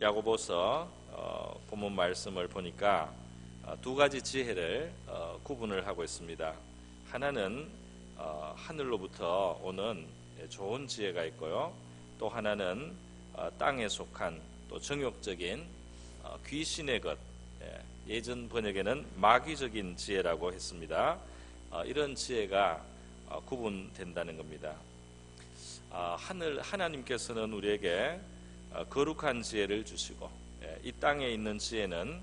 야고보서 어, 본문 말씀을 보니까 어, 두 가지 지혜를 어, 구분을 하고 있습니다. 하나는 어, 하늘로부터 오는 예, 좋은 지혜가 있고요. 또 하나는 어, 땅에 속한 또 정욕적인 어, 귀신의 것 예, 예전 번역에는 마귀적인 지혜라고 했습니다. 어, 이런 지혜가 어, 구분된다는 겁니다. 아, 하늘 하나님께서는 우리에게 어, 거룩한 지혜를 주시고 예, 이 땅에 있는 지혜는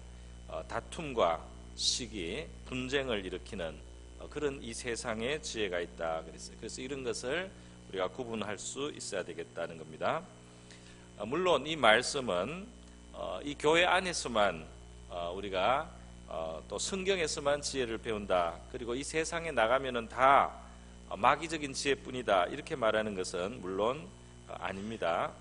어, 다툼과 시기, 분쟁을 일으키는 어, 그런 이 세상에 지혜가 있다 그랬어요. 그래서 이런 것을 우리가 구분할 수 있어야 되겠다는 겁니다. 어, 물론 이 말씀은 어, 이 교회 안에서만 어, 우리가 어, 또 성경에서만 지혜를 배운다. 그리고 이 세상에 나가면은 다 어, 마귀적인 지혜뿐이다. 이렇게 말하는 것은 물론 어, 아닙니다.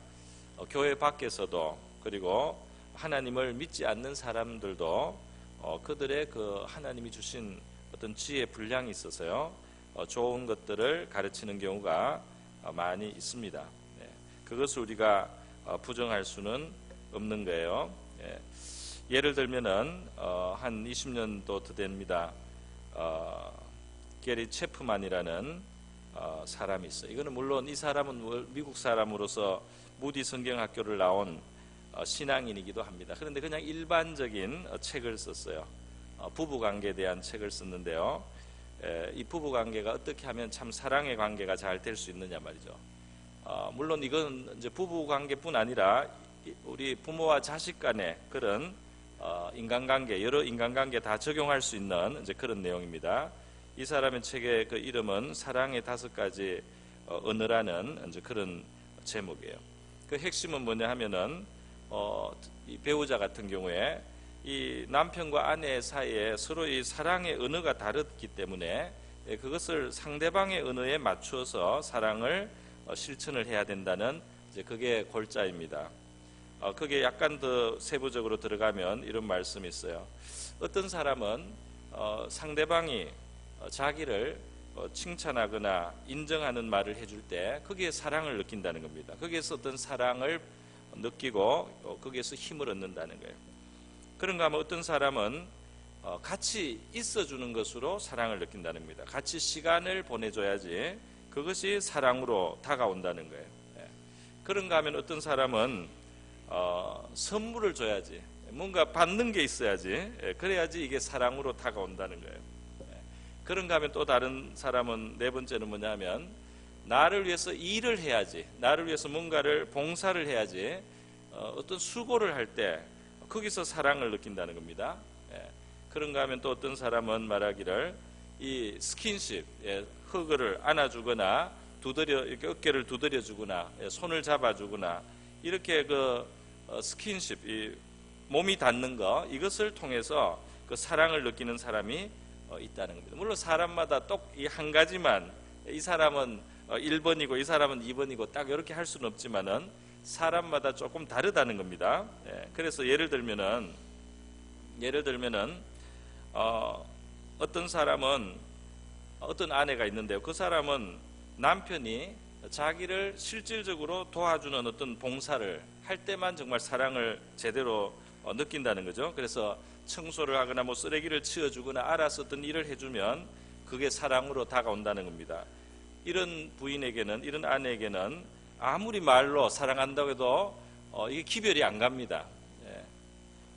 어, 교회 밖에서도 그리고 하나님을 믿지 않는 사람들도 어, 그들의 그 하나님이 주신 어떤 지혜 분량이 있어서요 어, 좋은 것들을 가르치는 경우가 어, 많이 있습니다. 네. 그것을 우리가 어, 부정할 수는 없는 거예요. 예. 예를 들면은 어, 한 20년도 더 됩니다. 어, 게리 체프만이라는 어, 사람이 있어요. 이거는 물론 이 사람은 월- 미국 사람으로서 무디 성경학교를 나온 어, 신앙인이기도 합니다. 그런데 그냥 일반적인 어, 책을 썼어요. 어, 부부 관계에 대한 책을 썼는데요. 에, 이 부부 관계가 어떻게 하면 참 사랑의 관계가 잘 될 수 있느냐 말이죠. 어, 물론 이건 이제 부부 관계뿐 아니라 이- 우리 부모와 자식 간의 그런 어, 인간관계 여러 인간관계 다 적용할 수 있는 이제 그런 내용입니다. 이 사람의 책의 그 이름은 사랑의 다섯 가지 어, 언어라는 이제 그런 제목이에요. 그 핵심은 뭐냐 하면은 어, 이 배우자 같은 경우에 이 남편과 아내 사이에 서로 이 사랑의 언어가 다르기 때문에 예, 그것을 상대방의 언어에 맞추어서 사랑을 어, 실천을 해야 된다는 이제 그게 골자입니다. 어, 그게 약간 더 세부적으로 들어가면 이런 말씀이 있어요. 어떤 사람은 어, 상대방이 어, 자기를 어, 칭찬하거나 인정하는 말을 해줄 때 거기에 사랑을 느낀다는 겁니다. 거기에서 어떤 사랑을 느끼고 어, 거기에서 힘을 얻는다는 거예요. 그런가 하면 어떤 사람은 어, 같이 있어주는 것으로 사랑을 느낀다는 겁니다. 같이 시간을 보내줘야지 그것이 사랑으로 다가온다는 거예요. 예. 그런가 하면 어떤 사람은 어, 선물을 줘야지 뭔가 받는 게 있어야지 예, 그래야지 이게 사랑으로 다가온다는 거예요. 예. 그런가 하면 또 다른 사람은 네 번째는 뭐냐면 나를 위해서 일을 해야지 나를 위해서 뭔가를 봉사를 해야지 어, 어떤 수고를 할 때 거기서 사랑을 느낀다는 겁니다. 예. 그런가 하면 또 어떤 사람은 말하기를 이 스킨십 예, 흙을 안아주거나 두드려 이렇게 어깨를 두드려 주거나 예, 손을 잡아주거나 이렇게 그 어, 스킨십 이 몸이 닿는 거 이것을 통해서 그 사랑을 느끼는 사람이 어, 있다는 겁니다. 물론 사람마다 똑 이 한 가지만 이 사람은 어, 1번이고 이 사람은 2번이고 딱 이렇게 할 수는 없지만은 사람마다 조금 다르다는 겁니다. 예, 그래서 예를 들면은 예를 들면은 어, 어떤 사람은 어떤 아내가 있는데요. 그 사람은 남편이 자기를 실질적으로 도와주는 어떤 봉사를 할 때만 정말 사랑을 제대로 어, 느낀다는 거죠. 그래서 청소를 하거나 뭐 쓰레기를 치워주거나 알아서 어떤 일을 해주면 그게 사랑으로 다가온다는 겁니다. 이런 부인에게는 이런 아내에게는 아무리 말로 사랑한다고 해도 어, 이게 기별이 안 갑니다. 예.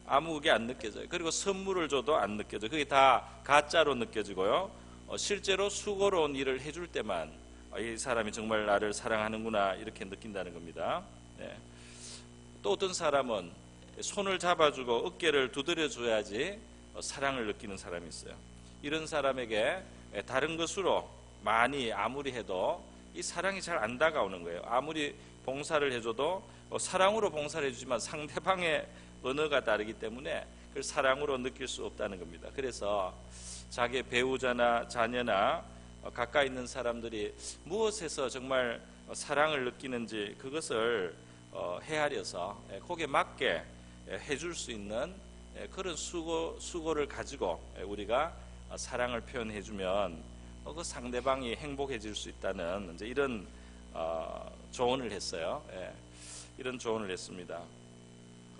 아무 게 안 느껴져요. 그리고 선물을 줘도 안 느껴져요. 그게 다 가짜로 느껴지고요. 어, 실제로 수고로운 일을 해줄 때만 어, 이 사람이 정말 나를 사랑하는구나 이렇게 느낀다는 겁니다. 예. 또 어떤 사람은 손을 잡아주고 어깨를 두드려 줘야지 어, 사랑을 느끼는 사람이 있어요. 이런 사람에게 예, 다른 것으로 많이 아무리 해도 이 사랑이 잘 안 다가오는 거예요. 아무리 봉사를 해줘도 어, 사랑으로 봉사를 해주지만 상대방의 언어가 다르기 때문에 그걸 사랑으로 느낄 수 없다는 겁니다. 그래서 자기의 배우자나 자녀나 어, 가까이 있는 사람들이 무엇에서 정말 어, 사랑을 느끼는지 그것을 어, 헤아려서 예, 거기에 맞게 예, 해줄 수 있는 예, 그런 수고 수고를 가지고 예, 우리가 어, 사랑을 표현해주면 어, 그 상대방이 행복해질 수 있다는 이제 이런 어, 조언을 했어요. 예, 이런 조언을 했습니다.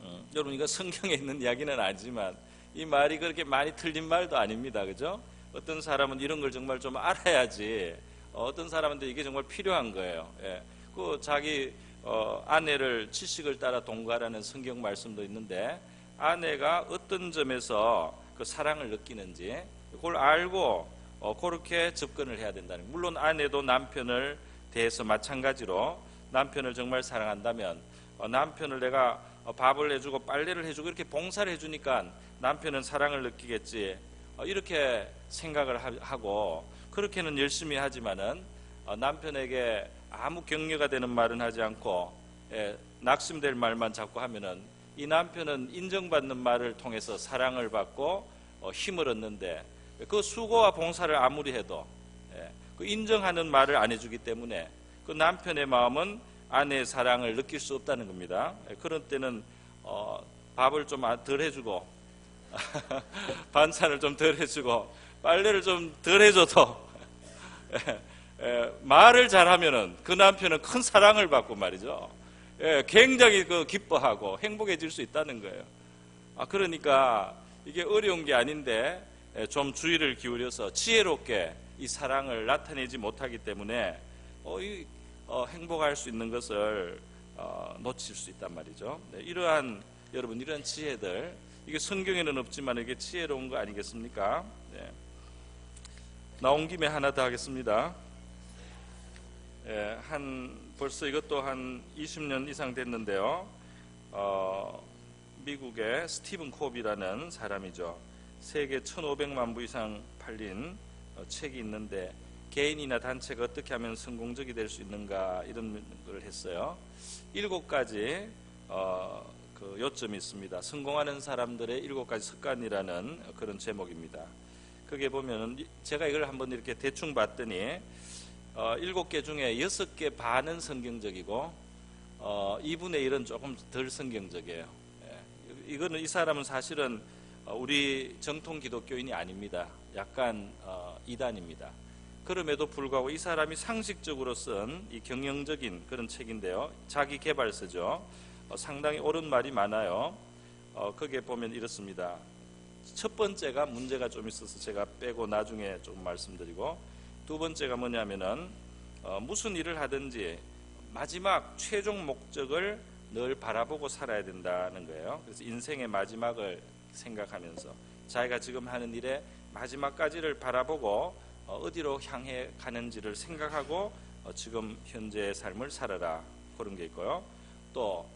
음, 여러분 이거 성경에 있는 이야기는 아니지만 이 말이 그렇게 많이 틀린 말도 아닙니다. 그죠? 어떤 사람은 이런 걸 정말 좀 알아야지 어, 어떤 사람한테 이게 정말 필요한 거예요. 예. 그 자기 어, 아내를 지식을 따라 동거하라는 성경 말씀도 있는데 아내가 어떤 점에서 그 사랑을 느끼는지 그걸 알고 어, 그렇게 접근을 해야 된다는. 물론 아내도 남편을 대해서 마찬가지로 남편을 정말 사랑한다면 어, 남편을 내가 어, 밥을 해주고 빨래를 해주고 이렇게 봉사를 해주니까 남편은 사랑을 느끼겠지 어, 이렇게 생각을 하- 하고 그렇게는 열심히 하지만은 어, 남편에게 아무 격려가 되는 말은 하지 않고 예, 낙심될 말만 자꾸 하면은 이 남편은 인정받는 말을 통해서 사랑을 받고 어, 힘을 얻는데 그 수고와 봉사를 아무리 해도 예, 그 인정하는 말을 안 해주기 때문에 그 남편의 마음은 아내의 사랑을 느낄 수 없다는 겁니다. 예, 그런 때는 어, 밥을 좀 덜 해주고 반찬을 좀 덜 해주고 빨래를 좀 덜 해줘도 예, 예, 말을 잘하면은 그 남편은 큰 사랑을 받고 말이죠. 예, 굉장히 그 기뻐하고 행복해질 수 있다는 거예요. 아 그러니까 이게 어려운 게 아닌데 예, 좀 주의를 기울여서 지혜롭게 이 사랑을 나타내지 못하기 때문에 어, 이, 어, 행복할 수 있는 것을 어, 놓칠 수 있단 말이죠. 네, 이러한 여러분 이러한 지혜들 이게 성경에는 없지만 이게 지혜로운 거 아니겠습니까? 네. 나온 김에 하나 더 하겠습니다. 예, 한 벌써 이것도 한 20년 이상 됐는데요. 어, 미국의 스티븐 콥이라는 사람이죠. 세계 1,500만 부 이상 팔린 어, 책이 있는데 개인이나 단체가 어떻게 하면 성공적이 될 수 있는가 이런 걸 했어요. 일곱 가지 어, 그 요점이 있습니다. 성공하는 사람들의 일곱 가지 습관이라는 그런 제목입니다. 보면은 이- 제가 이걸 한번 이렇게 대충 봤더니 어, 일곱 개 중에 여섯 개 반은 성경적이고 어, 2분의 1은 조금 덜 성경적이에요. 예. 이거는 이 사람은 사실은 어, 우리 정통 기독교인이 아닙니다. 약간 어, 이단입니다. 그럼에도 불구하고 이 사람이 상식적으로 쓴 이 경영적인 그런 책인데요. 자기 개발서죠. 어, 상당히 옳은 말이 많아요. 어, 거기에 보면 이렇습니다. 첫 번째가 문제가 좀 있어서 제가 빼고 나중에 좀 말씀드리고 두 번째가 뭐냐면은 어, 무슨 일을 하든지 마지막 최종 목적을 늘 바라보고 살아야 된다는 거예요. 그래서 인생의 마지막을 생각하면서 자기가 지금 하는 일의 마지막까지를 바라보고 어, 어디로 향해 가는지를 생각하고 어, 지금 현재의 삶을 살아라 그런 게 있고요. 또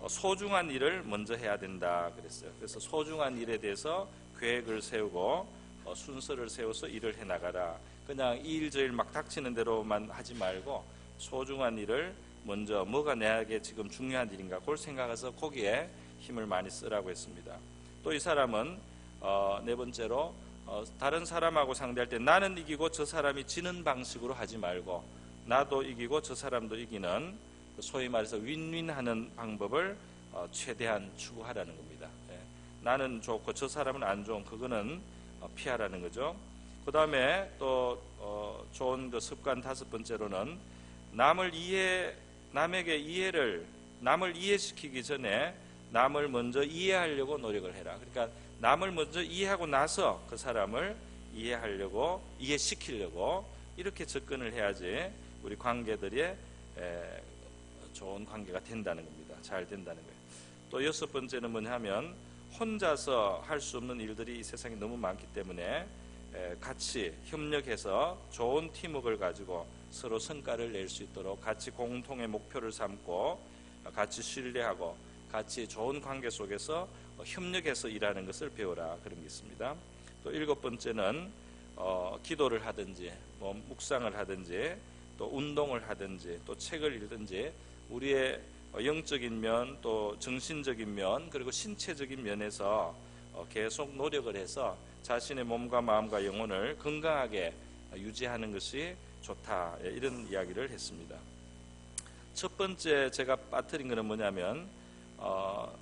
어, 소중한 일을 먼저 해야 된다 그랬어요. 그래서 소중한 일에 대해서 계획을 세우고 어, 순서를 세워서 일을 해 나가라. 그냥 이 일저일 막 닥치는 대로만 하지 말고 소중한 일을 먼저 뭐가 내게 지금 중요한 일인가 그걸 생각해서 거기에 힘을 많이 쓰라고 했습니다. 또 이 사람은 어, 네 번째로 어, 다른 사람하고 상대할 때 나는 이기고 저 사람이 지는 방식으로 하지 말고 나도 이기고 저 사람도 이기는 소위 말해서 윈윈하는 방법을 어, 최대한 추구하라는 겁니다. 예. 나는 좋고 저 사람은 안 좋은 그거는 어, 피하라는 거죠. 그 다음에 또 어, 좋은 그 습관 다섯 번째로는 남을 이해 남에게 이해를 남을 이해시키기 전에 남을 먼저 이해하려고 노력을 해라. 그러니까 남을 먼저 이해하고 나서 그 사람을 이해하려고 이해시키려고 이렇게 접근을 해야지 우리 관계들이 에, 좋은 관계가 된다는 겁니다. 잘 된다는 거예요. 또 여섯 번째는 뭐냐면 혼자서 할 수 없는 일들이 이 세상에 너무 많기 때문에 에, 같이 협력해서 좋은 팀워크를 가지고 서로 성과를 낼 수 있도록 같이 공통의 목표를 삼고 어, 같이 신뢰하고 같이 좋은 관계 속에서 어, 협력해서 일하는 것을 배우라 그런 게 있습니다. 또 일곱 번째는 어, 기도를 하든지 뭐 묵상을 하든지 또 운동을 하든지 또 책을 읽든지 우리의 어, 영적인 면 또 정신적인 면 그리고 신체적인 면에서 어, 계속 노력을 해서 자신의 몸과 마음과 영혼을 건강하게 어, 유지하는 것이 좋다 예, 이런 이야기를 했습니다. 첫 번째 제가 빠뜨린 것은 뭐냐면 어,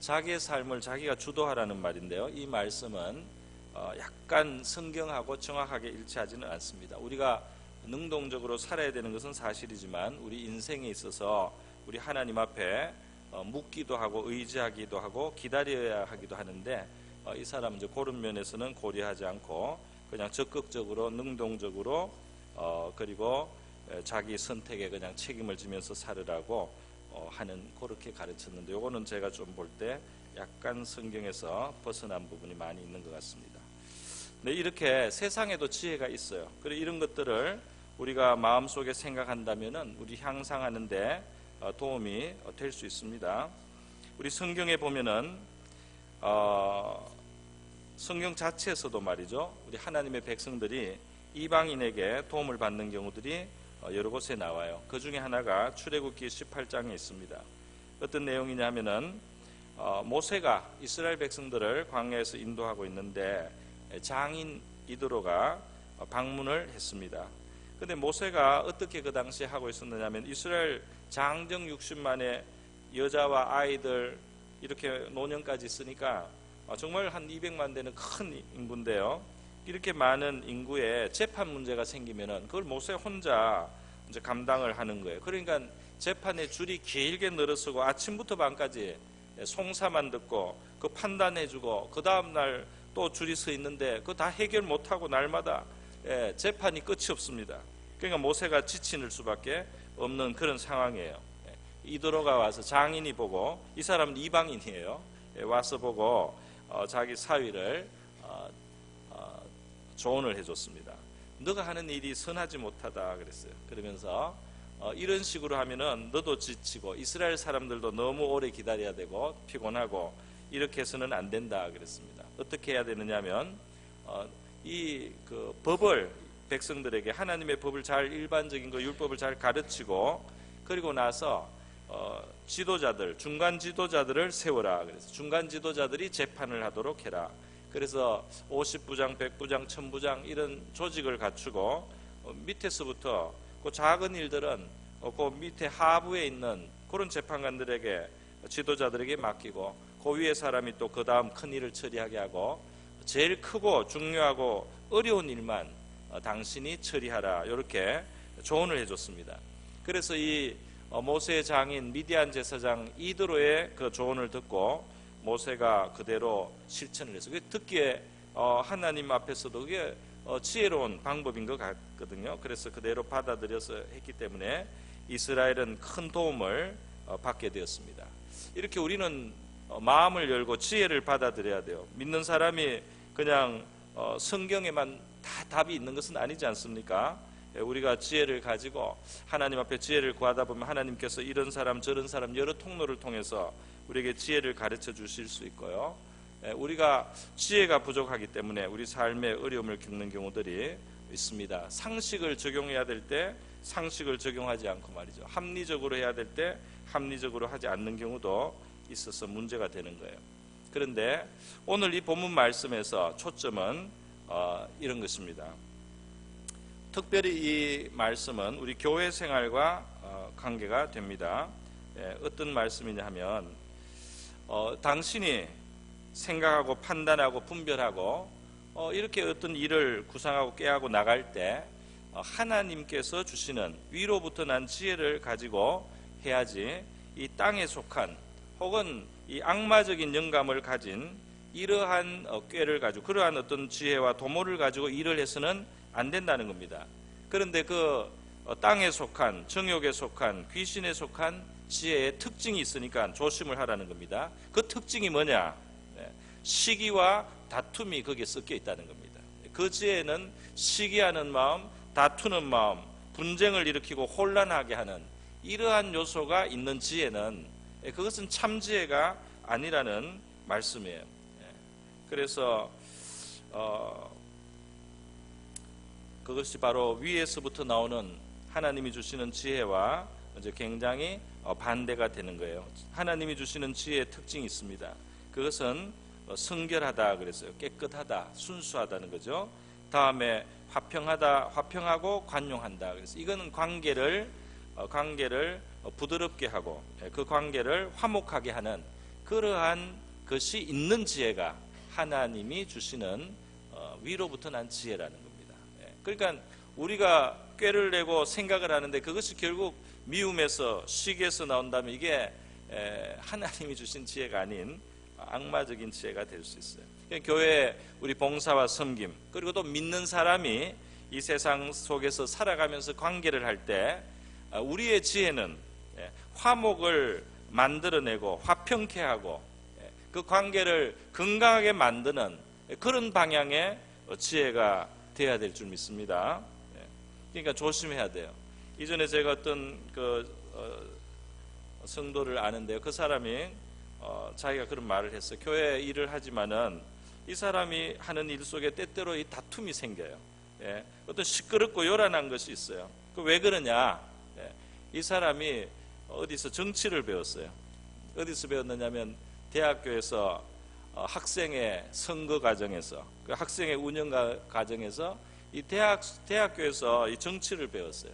자기의 삶을 자기가 주도하라는 말인데요. 이 말씀은 어, 약간 성경하고 정확하게 일치하지는 않습니다. 우리가 능동적으로 살아야 되는 것은 사실이지만 우리 인생에 있어서 우리 하나님 앞에 어, 어, 묻기도 하고 의지하기도 하고 기다려야 하기도 하는데 어, 이 사람은 이제 그런 면에서는 고려하지 않고 그냥 적극적으로 능동적으로 어, 그리고 에, 자기 선택에 그냥 책임을 지면서 살으라고 어, 하는 그렇게 가르쳤는데 요거는 제가 좀 볼 때 약간 성경에서 벗어난 부분이 많이 있는 것 같습니다. 네, 이렇게 세상에도 지혜가 있어요. 그래 이런 것들을 우리가 마음속에 생각한다면은 우리 향상하는데 어, 도움이 될 수 있습니다. 우리 성경에 보면은 어, 성경 자체에서도 말이죠. 우리 하나님의 백성들이 이방인에게 도움을 받는 경우들이 어, 여러 곳에 나와요. 그 중에 하나가 출애굽기 18장에 있습니다. 어떤 내용이냐 하면은 어, 모세가 이스라엘 백성들을 광야에서 인도하고 있는데 장인 이드로가 어, 방문을 했습니다. 근데 모세가 어떻게 그 당시에 하고 있었느냐면 이스라엘 장정 60만의 여자와 아이들 이렇게 노년까지 있으니까 어, 정말 한 200만 되는 큰 인구인데요. 이렇게 많은 인구에 재판 문제가 생기면은 그걸 모세 혼자 이제 감당을 하는 거예요. 그러니까 재판의 줄이 길게 늘어서고 아침부터 밤까지 송사만 듣고 그 판단해주고 그 다음 날 또 줄이 서 있는데 그거 다 해결 못하고 날마다 예, 재판이 끝이 없습니다. 그러니까 모세가 지칠 수밖에 없는 그런 상황이에요. 예, 이도로가 와서 장인이 보고 이 사람은 이방인이에요. 예, 와서 보고 어, 자기 사위를 어, 어, 조언을 해줬습니다. 너가 하는 일이 선하지 못하다 그랬어요. 그러면서 어, 이런 식으로 하면은 너도 지치고 이스라엘 사람들도 너무 오래 기다려야 되고 피곤하고 이렇게 해서는 안 된다 그랬습니다. 어떻게 해야 되느냐면 어, 이 그 법을 백성들에게 하나님의 법을 잘 일반적인 거 율법을 잘 가르치고 그리고 나서 어, 지도자들 중간 지도자들을 세워라 그래서 중간 지도자들이 재판을 하도록 해라. 그래서 50부장, 100부장, 1000부장 이런 조직을 갖추고 어, 밑에서부터 그 작은 일들은 어, 그 밑에 하부에 있는 그런 재판관들에게 지도자들에게 맡기고 그 위에 사람이 또 그 다음 큰 일을 처리하게 하고 제일 크고 중요하고 어려운 일만 어, 당신이 처리하라 이렇게 조언을 해줬습니다. 그래서 이 어, 모세의 장인 미디안 제사장 이드로의 그 조언을 듣고 모세가 그대로 실천을 해서 듣기에 어, 하나님 앞에서도 그게 어, 지혜로운 방법인 것 같거든요. 그래서 그대로 받아들여서 했기 때문에 이스라엘은 큰 도움을 어, 받게 되었습니다. 이렇게 우리는 어, 마음을 열고 지혜를 받아들여야 돼요. 믿는 사람이 그냥 어, 성경에만 다 답이 있는 것은 아니지 않습니까? 예, 우리가 지혜를 가지고 하나님 앞에 지혜를 구하다 보면 하나님께서 이런 사람 저런 사람 여러 통로를 통해서 우리에게 지혜를 가르쳐 주실 수 있고요. 예, 우리가 지혜가 부족하기 때문에 우리 삶에 어려움을 겪는 경우들이 있습니다. 상식을 적용해야 될 때 상식을 적용하지 않고 말이죠. 합리적으로 해야 될 때 합리적으로 하지 않는 경우도 있어서 문제가 되는 거예요. 그런데 오늘 이 본문 말씀에서 초점은 어, 이런 것입니다. 특별히 이 말씀은 우리 교회 생활과 어, 관계가 됩니다. 예, 어떤 말씀이냐 하면 어, 당신이 생각하고 판단하고 분별하고 어, 이렇게 어떤 일을 구상하고 깨하고 나갈 때 어, 하나님께서 주시는 위로부터 난 지혜를 가지고 해야지 이 땅에 속한 혹은 이 악마적인 영감을 가진 이러한 어, 꾀를 가지고 그러한 어떤 지혜와 도모를 가지고 일을 해서는 안 된다는 겁니다. 그런데 그 어, 땅에 속한 정욕에 속한 귀신에 속한 지혜의 특징이 있으니까 조심을 하라는 겁니다. 그 특징이 뭐냐? 네, 시기와 다툼이 거기에 섞여 있다는 겁니다. 그 지혜는 시기하는 마음, 다투는 마음, 분쟁을 일으키고 혼란하게 하는 이러한 요소가 있는 지혜는 예, 그것은 참 지혜가 아니라는 말씀이에요. 예, 그래서 어, 그것이 바로 위에서부터 나오는 하나님이 주시는 지혜와 이제 굉장히 어, 반대가 되는 거예요. 하나님이 주시는 지혜의 특징이 있습니다. 그것은 어, 성결하다 그랬어요. 깨끗하다, 순수하다는 거죠. 다음에 화평하다, 화평하고 관용한다. 그래서 이거는 관계를 어, 관계를 부드럽게 하고 예, 그 관계를 화목하게 하는 그러한 것이 있는 지혜가 하나님이 주시는 위로부터 난 지혜라는 겁니다. 예, 그러니까 우리가 꾀를 내고 생각을 하는데 그것이 결국 미움에서 시기에서 나온다면 이게 에, 하나님이 주신 지혜가 아닌 악마적인 지혜가 될 수 있어요. 그러니까 교회 우리 봉사와 섬김 그리고 또 믿는 사람이 이 세상 속에서 살아가면서 관계를 할 때 우리의 지혜는 예, 화목을 만들어내고 화평케 하고 예, 그 관계를 건강하게 만드는 그런 방향의 지혜가 돼야 될 줄 믿습니다. 예, 그러니까 조심해야 돼요. 이전에 제가 어떤 그 어, 성도를 아는데요. 그 사람이 어, 자기가 그런 말을 했어요. 교회 일을 하지만은 이 사람이 하는 일 속에 때때로 이 다툼이 생겨요. 예, 어떤 시끄럽고 요란한 것이 있어요. 그 왜 그러냐? 예, 이 사람이 어디서 정치를 배웠어요. 어디서 배웠느냐면 대학교에서 어, 학생의 선거 과정에서 그 학생의 운영 가- 과정에서 이 대학 대학교에서 이 정치를 배웠어요.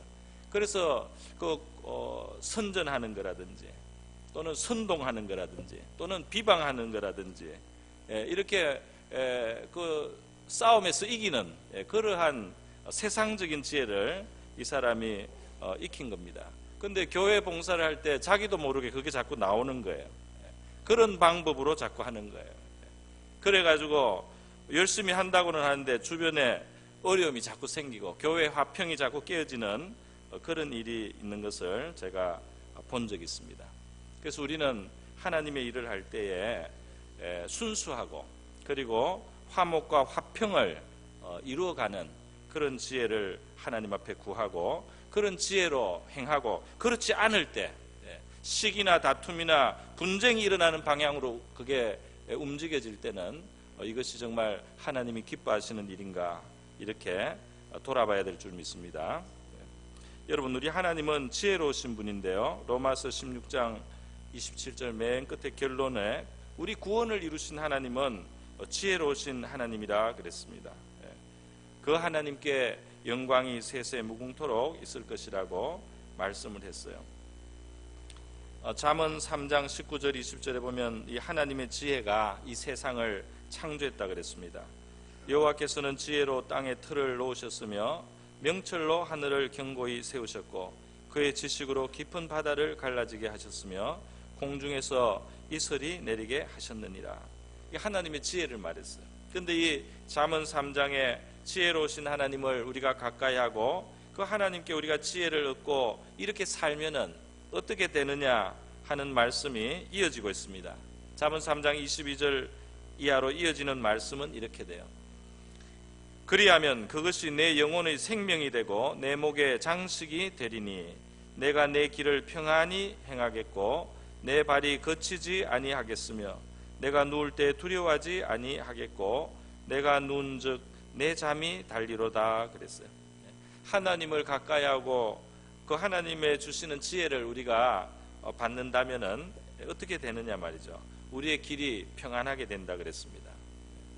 그래서 그 어, 선전하는 거라든지 또는 선동하는 거라든지 또는 비방하는 거라든지 예, 이렇게 예, 그 싸움에서 이기는 예, 그러한 세상적인 지혜를 이 사람이 어, 익힌 겁니다. 근데 교회 봉사를 할 때 자기도 모르게 그게 자꾸 나오는 거예요. 예, 그런 방법으로 자꾸 하는 거예요. 예. 그래가지고 열심히 한다고는 하는데 주변에 어려움이 자꾸 생기고 교회 화평이 자꾸 깨어지는 어, 그런 일이 있는 것을 제가 본 적이 있습니다. 그래서 우리는 하나님의 일을 할 때에 에, 순수하고 그리고 화목과 화평을 어, 이루어가는 그런 지혜를 하나님 앞에 구하고 그런 지혜로 행하고 그렇지 않을 때 예, 시기나 다툼이나 분쟁이 일어나는 방향으로 그게 에, 움직여질 때는 어, 이것이 정말 하나님이 기뻐하시는 일인가 이렇게 어, 돌아봐야 될 줄 믿습니다. 예. 여러분 우리 하나님은 지혜로우신 분인데요. 로마서 16장 27절 맨 끝에 결론에 우리 구원을 이루신 하나님은 지혜로우신 하나님이라 그랬습니다. 예. 그 하나님께 영광이 세세 무궁토록 있을 것이라고 말씀을 했어요. 어, 잠언 3장 19절 20절에 보면 이 하나님의 지혜가 이 세상을 창조했다 그랬습니다. 여호와께서는 지혜로 땅에 틀을 놓으셨으며 명철로 하늘을 견고히 세우셨고 그의 지식으로 깊은 바다를 갈라지게 하셨으며 공중에서 이슬이 내리게 하셨느니라. 이 하나님의 지혜를 말했어요. 근데 이 잠언 3장에 지혜로우신 하나님을 우리가 가까이 하고 그 하나님께 우리가 지혜를 얻고 이렇게 살면은 어떻게 되느냐 하는 말씀이 이어지고 있습니다. 잠언 3장 22절 이하로 이어지는 말씀은 이렇게 돼요. 그리하면 그것이 내 영혼의 생명이 되고 내 목의 장식이 되리니 내가 내 길을 평안히 행하겠고 내 발이 거치지 아니하겠으며 내가 누울 때 두려워하지 아니하겠고 내가 누운즉 내 잠이 달리로다 그랬어요. 하나님을 가까이 하고 그 하나님의 주시는 지혜를 우리가 어, 받는다면은 어떻게 되느냐 말이죠. 우리의 길이 평안하게 된다 그랬습니다.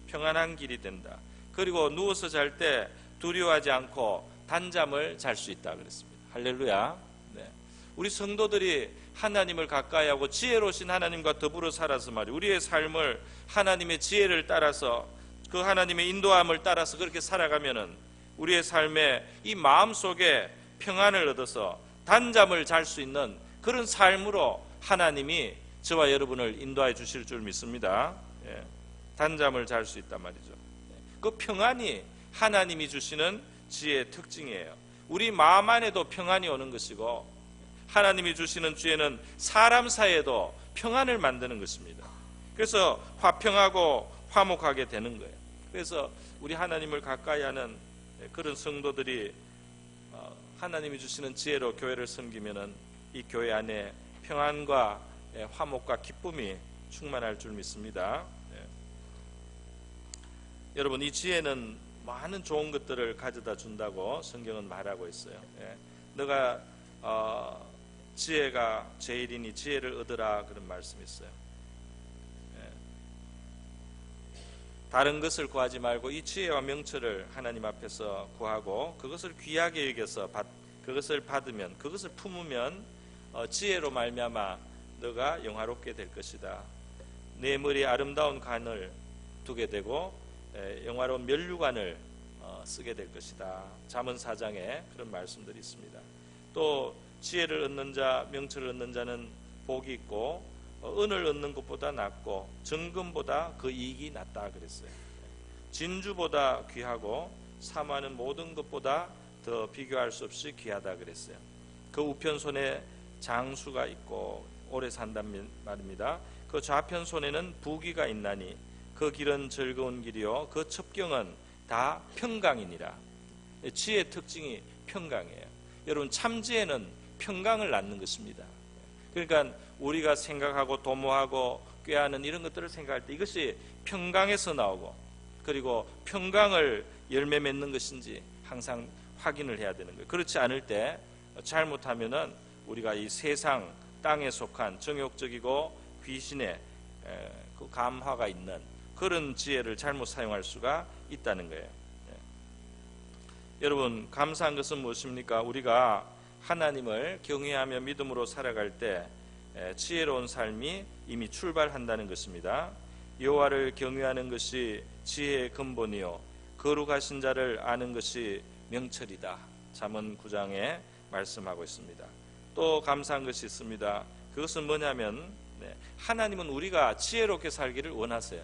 평안한 길이 된다. 그리고 누워서 잘 때 두려워하지 않고 단잠을 잘 수 있다 그랬습니다. 할렐루야. 네. 우리 성도들이 하나님을 가까이 하고 지혜로우신 하나님과 더불어 살아서 말이 우리의 삶을 하나님의 지혜를 따라서 그 하나님의 인도함을 따라서 그렇게 살아가면은 우리의 삶에 이 마음 속에 평안을 얻어서 단잠을 잘 수 있는 그런 삶으로 하나님이 저와 여러분을 인도해 주실 줄 믿습니다. 예. 단잠을 잘 수 있단 말이죠. 그 평안이 하나님이 주시는 지혜의 특징이에요. 우리 마음 안에도 평안이 오는 것이고 하나님이 주시는 지혜는 사람 사이에도 평안을 만드는 것입니다. 그래서 화평하고 화목하게 되는 거예요. 그래서 우리 하나님을 가까이 하는 그런 성도들이 어, 하나님이 주시는 지혜로 교회를 섬기면은 이 교회 안에 평안과 예, 화목과 기쁨이 충만할 줄 믿습니다. 예. 여러분 이 지혜는 많은 좋은 것들을 가져다 준다고 성경은 말하고 있어요. 예. 너가 어, 지혜가 제일이니 지혜를 얻으라 그런 말씀이 있어요. 예. 다른 것을 구하지 말고 이 지혜와 명철을 하나님 앞에서 구하고 그것을 귀하게 여겨서 받, 그것을 받으면 그것을 품으면 어, 지혜로 말미암아 너가 영화롭게 될 것이다. 내 머리에 아름다운 간을 두게 되고 에, 영화로운 면류관을 어, 쓰게 될 것이다. 잠언 4장에 그런 말씀들이 있습니다. 또 지혜를 얻는 자, 명철을 얻는 자는 복이 있고 어, 은을 얻는 것보다 낫고 정금보다 그 이익이 낫다 그랬어요. 진주보다 귀하고 사마는 모든 것보다 더 비교할 수 없이 귀하다 그랬어요. 그 우편 손에 장수가 있고 오래 산단 말입니다. 그 좌편 손에는 부귀가 있나니 그 길은 즐거운 길이요 그 첩경은 다 평강이니라. 지혜의 특징이 평강이에요. 여러분 참지혜는 평강을 낳는 것입니다. 그러니까 우리가 생각하고 도모하고 꾀하는 이런 것들을 생각할 때 이것이 평강에서 나오고 그리고 평강을 열매 맺는 것인지 항상 확인을 해야 되는 거예요. 그렇지 않을 때 잘못하면은 우리가 이 세상 땅에 속한 정욕적이고 귀신의 에, 그 감화가 있는 그런 지혜를 잘못 사용할 수가 있다는 거예요. 예. 여러분 감사한 것은 무엇입니까? 우리가 하나님을 경외하며 믿음으로 살아갈 때 에, 지혜로운 삶이 이미 출발한다는 것입니다. 여호와를 경외하는 것이 지혜의 근본이요 거룩하신 자를 아는 것이 명철이다. 잠언 9장에 말씀하고 있습니다. 또 감사한 것이 있습니다. 그것은 뭐냐면 네, 하나님은 우리가 지혜롭게 살기를 원하세요.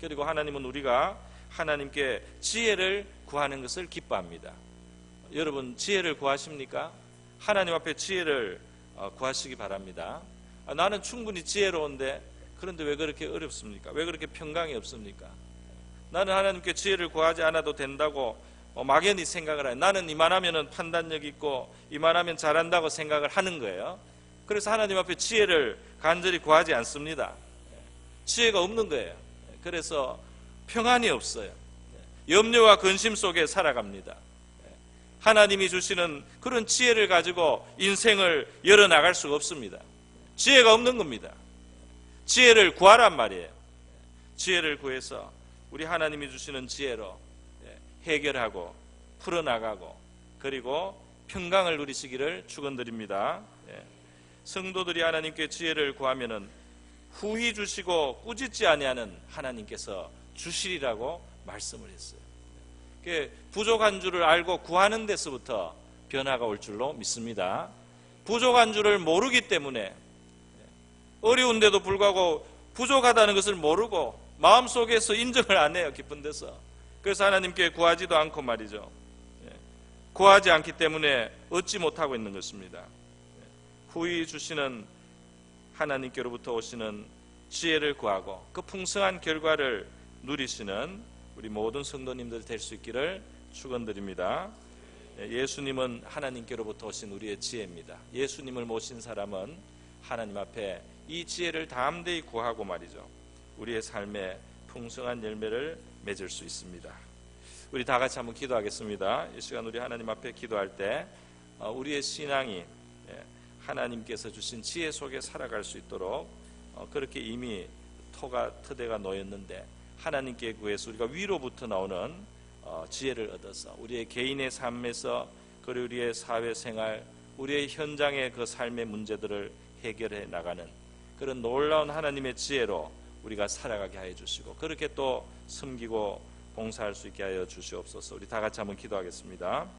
그리고 하나님은 우리가 하나님께 지혜를 구하는 것을 기뻐합니다. 여러분 지혜를 구하십니까? 하나님 앞에 지혜를 어, 구하시기 바랍니다. 아, 나는 충분히 지혜로운데 그런데 왜 그렇게 어렵습니까? 왜 그렇게 평강이 없습니까? 나는 하나님께 지혜를 구하지 않아도 된다고 어, 막연히 생각을 해요. 나는 이만하면 판단력 있고 이만하면 잘한다고 생각을 하는 거예요. 그래서 하나님 앞에 지혜를 간절히 구하지 않습니다. 지혜가 없는 거예요. 그래서 평안이 없어요. 염려와 근심 속에 살아갑니다. 하나님이 주시는 그런 지혜를 가지고 인생을 열어 나갈 수가 없습니다. 지혜가 없는 겁니다. 지혜를 구하란 말이에요. 지혜를 구해서 우리 하나님이 주시는 지혜로 해결하고 풀어나가고 그리고 평강을 누리시기를 축원드립니다. 예. 성도들이 하나님께 지혜를 구하면은 후히 주시고 꾸짖지 아니하는 하나님께서 주시리라고 말씀을 했어요. 부족한 줄을 알고 구하는 데서부터 변화가 올 줄로 믿습니다. 부족한 줄을 모르기 때문에 어려운데도 불구하고 부족하다는 것을 모르고 마음속에서 인정을 안 해요. 깊은 데서. 그래서 하나님께 구하지도 않고 말이죠. 구하지 않기 때문에 얻지 못하고 있는 것입니다. 후히 주시는 하나님께로부터 오시는 지혜를 구하고 그 풍성한 결과를 누리시는 우리 모든 성도님들 될 수 있기를 축원드립니다. 예수님은 하나님께로부터 오신 우리의 지혜입니다. 예수님을 모신 사람은 하나님 앞에 이 지혜를 담대히 구하고 말이죠. 우리의 삶에 풍성한 열매를 맺을 수 있습니다. 우리 다 같이 한번 기도하겠습니다. 이 시간 우리 하나님 앞에 기도할 때 어, 우리의 신앙이 하나님께서 주신 지혜 속에 살아갈 수 있도록 어, 그렇게 이미 토가 터대가 놓였는데 하나님께 구해서 우리가 위로부터 나오는 어, 지혜를 얻어서 우리의 개인의 삶에서 그리고 우리의 사회생활 우리의 현장의 그 삶의 문제들을 해결해 나가는 그런 놀라운 하나님의 지혜로 우리가 살아가게 하여 주시고 그렇게 또 섬기고 봉사할 수 있게 하여 주시옵소서. 우리 다 같이 한번 기도하겠습니다.